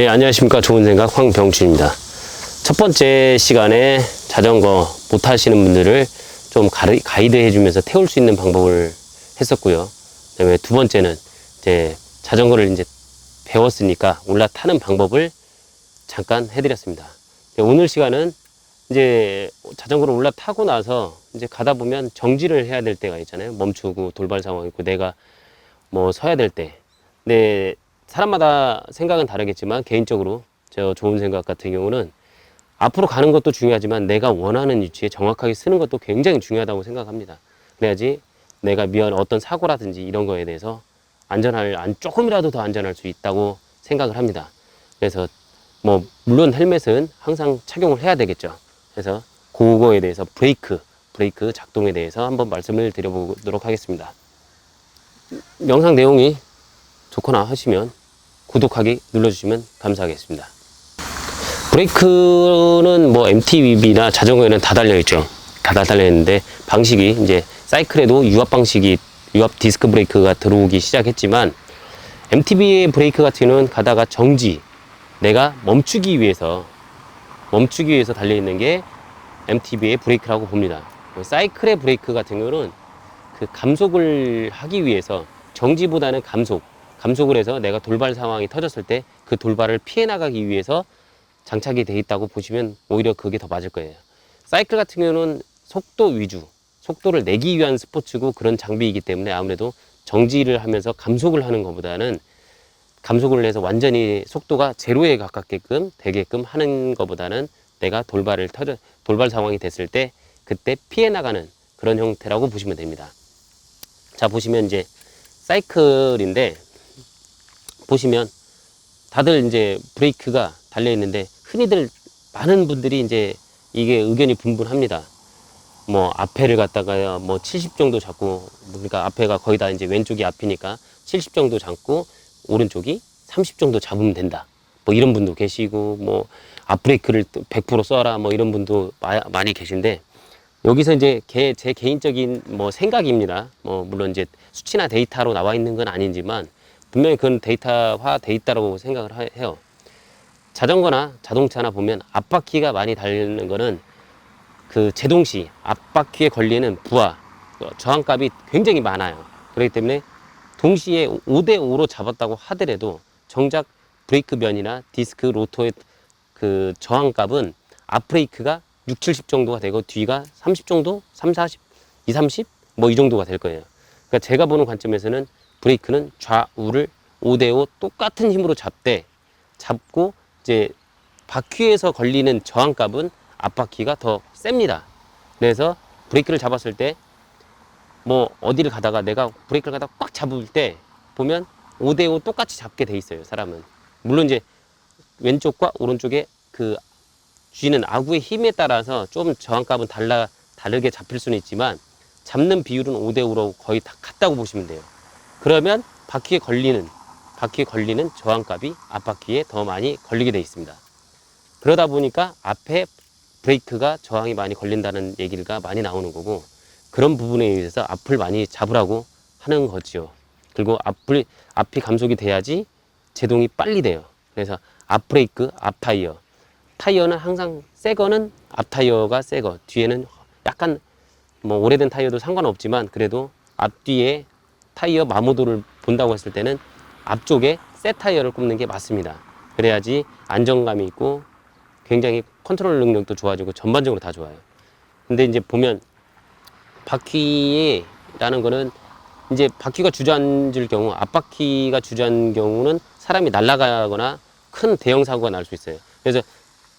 네, 안녕하십니까. 좋은 생각 황병준입니다. 첫 번째 시간에 자전거 못 타시는 분들을 좀 가이드 해주면서 태울 수 있는 방법을 했었고요. 그다음에 두 번째는 이제 자전거를 이제 배웠으니까 올라타는 방법을 잠깐 해드렸습니다. 네, 오늘 시간은 이제 자전거를 올라타고 나서 이제 가다 보면 정지를 해야 될 때가 있잖아요. 멈추고 돌발 상황 있고 내가 뭐 서야 될 때. 근데 사람마다 생각은 다르겠지만 개인적으로 저 좋은 생각 같은 경우는 앞으로 가는 것도 중요하지만 내가 원하는 위치에 정확하게 쓰는 것도 굉장히 중요하다고 생각합니다. 그래야지 내가 미안 어떤 사고라든지 이런 거에 대해서 안전할 안 조금이라도 더 안전할 수 있다고 생각을 합니다. 그래서 뭐 물론 헬멧은 항상 착용을 해야 되겠죠. 그래서 그거에 대해서 브레이크 브레이크 작동에 대해서 한번 말씀을 드려보도록 하겠습니다. 영상 내용이 좋거나 하시면 구독하기 눌러주시면 감사하겠습니다. 브레이크는 뭐 MTB나 자전거에는 다 달려 있죠. 다 달려 있는데 방식이 이제 사이클에도 유압 방식이 유압 디스크 브레이크가 들어오기 시작했지만 MTB의 브레이크 같은 경우는 가다가 정지 내가 멈추기 위해서 멈추기 위해서 달려 있는 게 MTB의 브레이크라고 봅니다. 사이클의 브레이크 같은 경우는 그 감속을 하기 위해서 정지보다는 감속, 감속을 해서 내가 돌발 상황이 터졌을 때 그 돌발을 피해 나가기 위해서 장착이 돼 있다고 보시면 오히려 그게 더 맞을 거예요. 사이클 같은 경우는 속도 위주, 속도를 내기 위한 스포츠고 그런 장비이기 때문에 아무래도 정지를 하면서 감속을 하는 것보다는 감속을 해서 완전히 속도가 제로에 가깝게끔 되게끔 하는 것보다는 내가 돌발을 터져 돌발 상황이 됐을 때 그때 피해 나가는 그런 형태라고 보시면 됩니다. 자 보시면 이제 사이클인데 보시면 다들 이제 브레이크가 달려 있는데 흔히들 많은 분들이 이제 이게 의견이 분분합니다. 뭐 앞에를 갖다가 뭐 70 정도 잡고 그러니까 앞에가 거의 다 이제 왼쪽이 앞이니까 70 정도 잡고 오른쪽이 30 정도 잡으면 된다. 뭐 이런 분도 계시고 뭐 앞브레이크를 100% 써라 뭐 이런 분도 마, 많이 계신데 여기서 이제 개, 제 개인적인 뭐 생각입니다. 뭐 물론 이제 수치나 데이터로 나와 있는 건 아니지만 분명히 그건 데이터화 돼 있다고 생각을 하- 해요. 자전거나 자동차나 보면 앞바퀴가 많이 달리는 거는 그 제동 시 앞바퀴에 걸리는 부하 어, 저항값이 굉장히 많아요. 그렇기 때문에 동시에 5대 5로 잡았다고 하더라도 정작 브레이크 면이나 디스크 로터의 그 저항값은 앞브레이크가 6, 70 정도가 되고 뒤가 30 정도, 3, 40, 2, 30 뭐 이 정도가 될 거예요. 그러니까 제가 보는 관점에서는 브레이크는 좌우를 5대 5 똑같은 힘으로 잡되 잡고 이제 바퀴에서 걸리는 저항값은 앞바퀴가 더 셉니다. 그래서 브레이크를 잡았을 때 뭐 어디를 가다가 내가 브레이크를 가다가 꽉 잡을 때 보면 5대5 똑같이 잡게 돼 있어요, 사람은. 물론 이제 왼쪽과 오른쪽에 그 쥐는 아구의 힘에 따라서 좀 저항값은 달라, 다르게 잡힐 수는 있지만 잡는 비율은 5대5로 거의 다 같다고 보시면 돼요. 그러면 바퀴에 걸리는, 바퀴에 걸리는 저항값이 앞바퀴에 더 많이 걸리게 돼 있습니다. 그러다 보니까 앞에 브레이크가 저항이 많이 걸린다는 얘기가 많이 나오는 거고 그런 부분에 의해서 앞을 많이 잡으라고 하는 거지요. 그리고 앞을 앞이 감속이 돼야지 제동이 빨리 돼요. 그래서 앞 브레이크, 앞 타이어. 타이어는 항상 새 거는 앞 타이어가 새 거, 뒤에는 약간 뭐 오래된 타이어도 상관없지만 그래도 앞뒤에 타이어 마모도를 본다고 했을 때는 앞쪽에 새 타이어를 꼽는 게 맞습니다. 그래야지 안정감이 있고 굉장히 컨트롤 능력도 좋아지고 전반적으로 다 좋아요. 근데 이제 보면 바퀴라는 거는 이제 바퀴가 주저앉을 경우 앞바퀴가 주저앉은 경우는 사람이 날아가거나 큰 대형 사고가 날 수 있어요. 그래서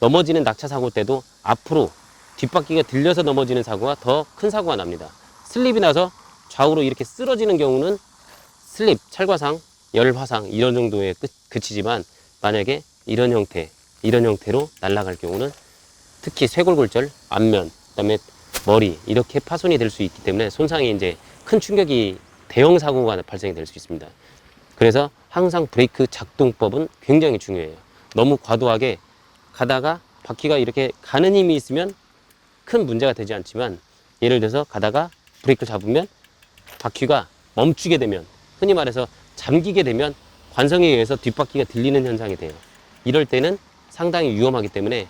넘어지는 낙차 사고 때도 앞으로 뒷바퀴가 들려서 넘어지는 사고가 더 큰 사고가 납니다. 슬립이 나서 좌우로 이렇게 쓰러지는 경우는 슬립, 찰과상, 열화상 이런 정도에 끝, 그치지만 만약에 이런 형태, 이런 형태로 날아갈 경우는 특히 쇄골골절, 앞면, 그다음에 머리 이렇게 파손이 될 수 있기 때문에 손상이 이제 큰 충격이 대형 사고가 발생이 될 수 있습니다. 그래서 항상 브레이크 작동법은 굉장히 중요해요. 너무 과도하게 가다가 바퀴가 이렇게 가는 힘이 있으면 큰 문제가 되지 않지만 예를 들어서 가다가 브레이크를 잡으면 바퀴가 멈추게 되면 흔히 말해서 잠기게 되면 관성에 의해서 뒷바퀴가 들리는 현상이 돼요. 이럴 때는 상당히 위험하기 때문에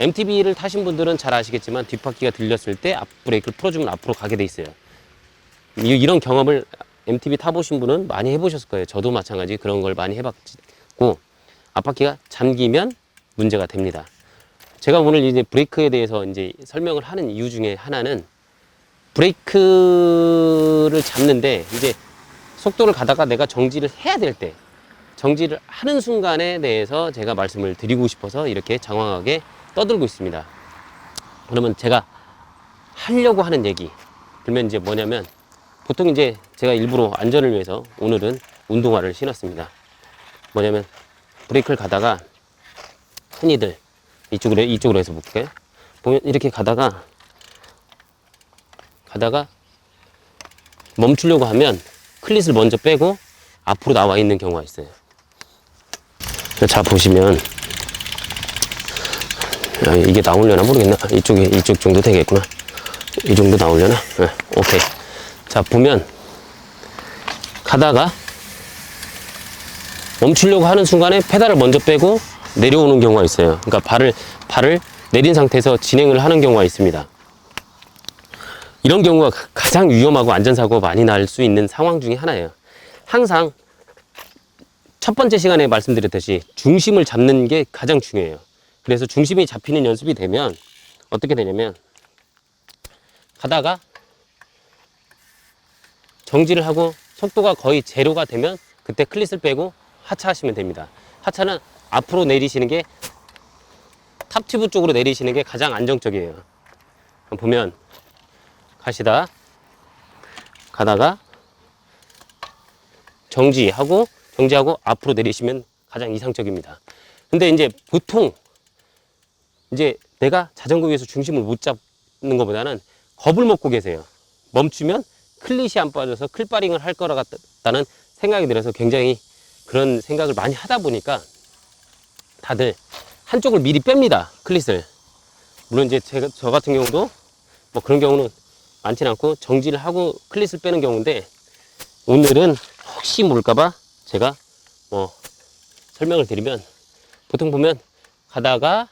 MTB를 타신 분들은 잘 아시겠지만 뒷바퀴가 들렸을 때 앞 브레이크를 풀어주면 앞으로 가게 돼 있어요. 이- 이런 경험을 MTB 타보신 분은 많이 해보셨을 거예요. 저도 마찬가지 그런 걸 많이 해봤고 앞바퀴가 잠기면 문제가 됩니다. 제가 오늘 이제 브레이크에 대해서 이제 설명을 하는 이유 중에 하나는 브레이크를 잡는데 이제 속도를 가다가 내가 정지를 해야 될 때 정지를 하는 순간에 대해서 제가 말씀을 드리고 싶어서 이렇게 장황하게 떠들고 있습니다. 그러면 제가 하려고 하는 얘기 그러면 이제 뭐냐면 보통 이제 제가 일부러 안전을 위해서 오늘은 운동화를 신었습니다. 뭐냐면 브레이크를 가다가 흔히들 이쪽으로 이쪽으로 해서 볼게요. 보면 이렇게 가다가 가다가 멈추려고 하면 클릿을 먼저 빼고 앞으로 나와 있는 경우가 있어요. 자 보시면 아, 이게 나오려나 모르겠나? 이쪽에 이쪽 정도 되겠구나. 이 정도 나오려나? 네, 오케이. 자 보면 가다가 멈추려고 하는 순간에 페달을 먼저 빼고 내려오는 경우가 있어요. 그러니까 발을 발을 내린 상태에서 진행을 하는 경우가 있습니다. 이런 경우가 가- 가장 위험하고 안전사고가 많이 날 수 있는 상황 중에 하나예요. 항상 첫 번째 시간에 말씀드렸듯이 중심을 잡는 게 가장 중요해요. 그래서 중심이 잡히는 연습이 되면 어떻게 되냐면 가다가 정지를 하고 속도가 거의 제로가 되면 그때 클릿을 빼고 하차하시면 됩니다. 하차는 앞으로 내리시는 게 탑튜브 쪽으로 내리시는 게 가장 안정적이에요. 보면 가시다 가다가 정지하고 정지하고 앞으로 내리시면 가장 이상적입니다. 근데 이제 보통 이제 내가 자전거 위에서 중심을 못 잡는 것보다는 겁을 먹고 계세요. 멈추면 클릿이 안 빠져서 클바링을 할 거라 같다는 생각이 들어서 굉장히 그런 생각을 많이 하다 보니까 다들 한쪽을 미리 뺍니다. 클릿을. 물론 이제 제가, 저 같은 경우도 뭐 그런 경우는 많지는 않고 정지를 하고 클릿을 빼는 경우인데 오늘은 혹시 모를까봐 제가 뭐 설명을 드리면 보통 보면 가다가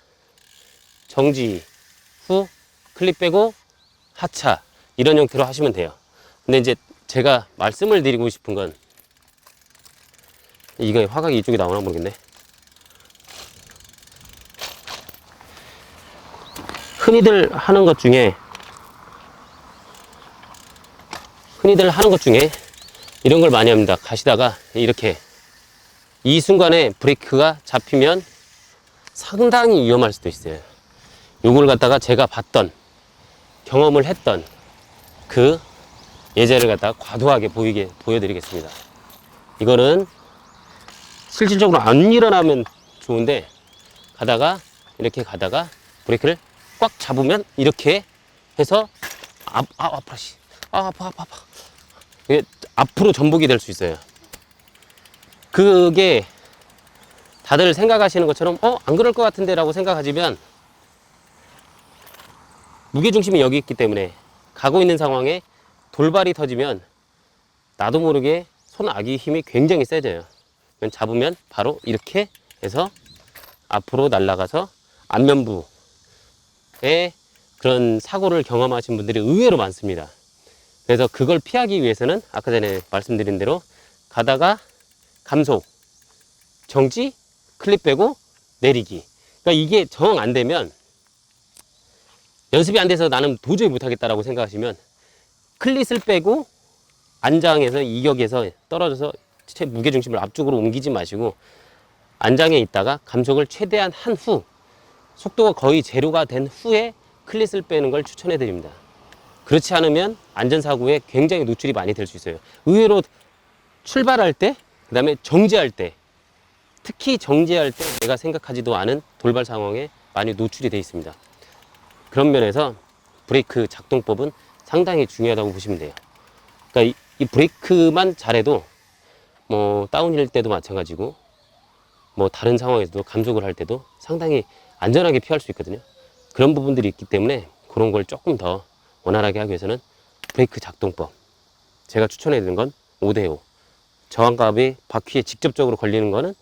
정지 후 클립 빼고 하차 이런 형태로 하시면 돼요. 근데 이제 제가 말씀을 드리고 싶은 건 이거 화각이 이쪽에 나오나 모르겠네. 흔히들 하는 것 중에 흔히들 하는 것 중에 이런 걸 많이 합니다. 가시다가 이렇게 이 순간에 브레이크가 잡히면 상당히 위험할 수도 있어요. 요걸 갖다가 제가 봤던 경험을 했던 그 예제를 갖다가 과도하게 보이게 보여드리겠습니다. 이거는 실질적으로 안 일어나면 좋은데 가다가 이렇게 가다가 브레이크를 꽉 잡으면 이렇게 해서 아, 아 아파 씨. 아 아파 아파 아파 이게 앞으로 전복이 될 수 있어요. 그게 다들 생각하시는 것처럼 어 안 그럴 것 같은데 라고 생각하지만 무게 중심이 여기 있기 때문에 가고 있는 상황에 돌발이 터지면 나도 모르게 손아귀 힘이 굉장히 세져요. 잡으면 바로 이렇게 해서 앞으로 날아가서 안면부에 그런 사고를 경험하신 분들이 의외로 많습니다. 그래서 그걸 피하기 위해서는 아까 전에 말씀드린 대로 가다가 감속, 정지, 클립 빼고 내리기. 그러니까 이게 정 안 되면 연습이 안 돼서 나는 도저히 못하겠다라고 생각하시면 클릿을 빼고 안장에서 이격에서 떨어져서 채 무게 중심을 앞쪽으로 옮기지 마시고 안장에 있다가 감속을 최대한 한 후 속도가 거의 제로가 된 후에 클릿을 빼는 걸 추천해 드립니다. 그렇지 않으면 안전사고에 굉장히 노출이 많이 될 수 있어요. 의외로 출발할 때, 그 다음에 정지할 때, 특히 정지할 때 내가 생각하지도 않은 돌발 상황에 많이 노출이 되어 있습니다. 그런 면에서 브레이크 작동법은 상당히 중요하다고 보시면 돼요. 그러니까 이, 이 브레이크만 잘해도 뭐 다운힐 때도 마찬가지고 뭐 다른 상황에서도 감속을 할 때도 상당히 안전하게 피할 수 있거든요. 그런 부분들이 있기 때문에 그런 걸 조금 더 원활하게 하기 위해서는 브레이크 작동법. 제가 추천해 드리는 건 5대5. 저항값이 바퀴에 직접적으로 걸리는 거는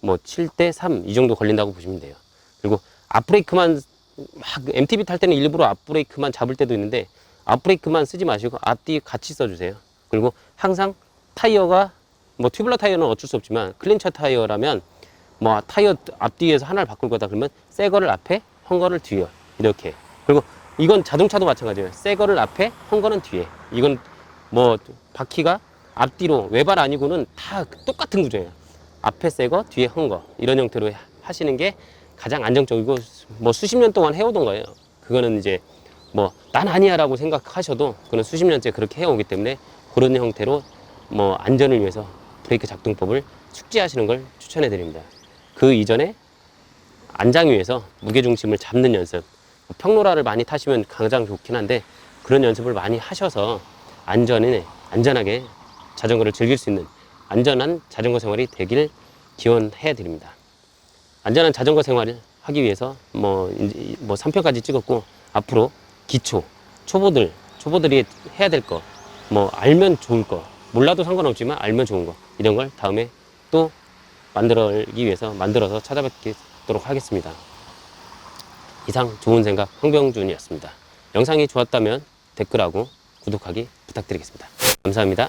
뭐 7대 3 이 정도 걸린다고 보시면 돼요. 그리고 앞브레이크만 막 MTB 탈 때는 일부러 앞브레이크만 잡을 때도 있는데 앞브레이크만 쓰지 마시고 앞뒤 같이 써주세요. 그리고 항상 타이어가 뭐 튜블러 타이어는 어쩔 수 없지만 클린처 타이어라면 뭐 타이어 앞뒤에서 하나를 바꿀 거다 그러면 새 거를 앞에 헝 거를 뒤에 이렇게 그리고 이건 자동차도 마찬가지예요. 새 거를 앞에 헝 거는 뒤에. 이건 뭐 바퀴가 앞뒤로 외발 아니고는 다 똑같은 구조예요. 앞에 새 거 뒤에 헝 거. 이런 형태로 하시는 게 가장 안정적이고 뭐 수십 년 동안 해오던 거예요. 그거는 이제 뭐 난 아니야라고 생각하셔도 그는 수십 년째 그렇게 해오기 때문에 그런 형태로 뭐 안전을 위해서 브레이크 작동법을 숙지하시는 걸 추천해 드립니다. 그 이전에 안장 위에서 무게 중심을 잡는 연습, 뭐 평로라를 많이 타시면 가장 좋긴 한데 그런 연습을 많이 하셔서 안전에 안전하게 자전거를 즐길 수 있는 안전한 자전거 생활이 되길 기원해 드립니다. 안전한 자전거 생활을 하기 위해서 뭐, 뭐 3편까지 찍었고 앞으로 기초, 초보들, 초보들이 해야 될 거, 뭐 알면 좋을 거, 몰라도 상관없지만 알면 좋은 거 이런 걸 다음에 또 만들기 위해서 만들어서 찾아뵙도록 하겠습니다. 이상 좋은 생각 황병준이었습니다. 영상이 좋았다면 댓글하고 구독하기 부탁드리겠습니다. 감사합니다.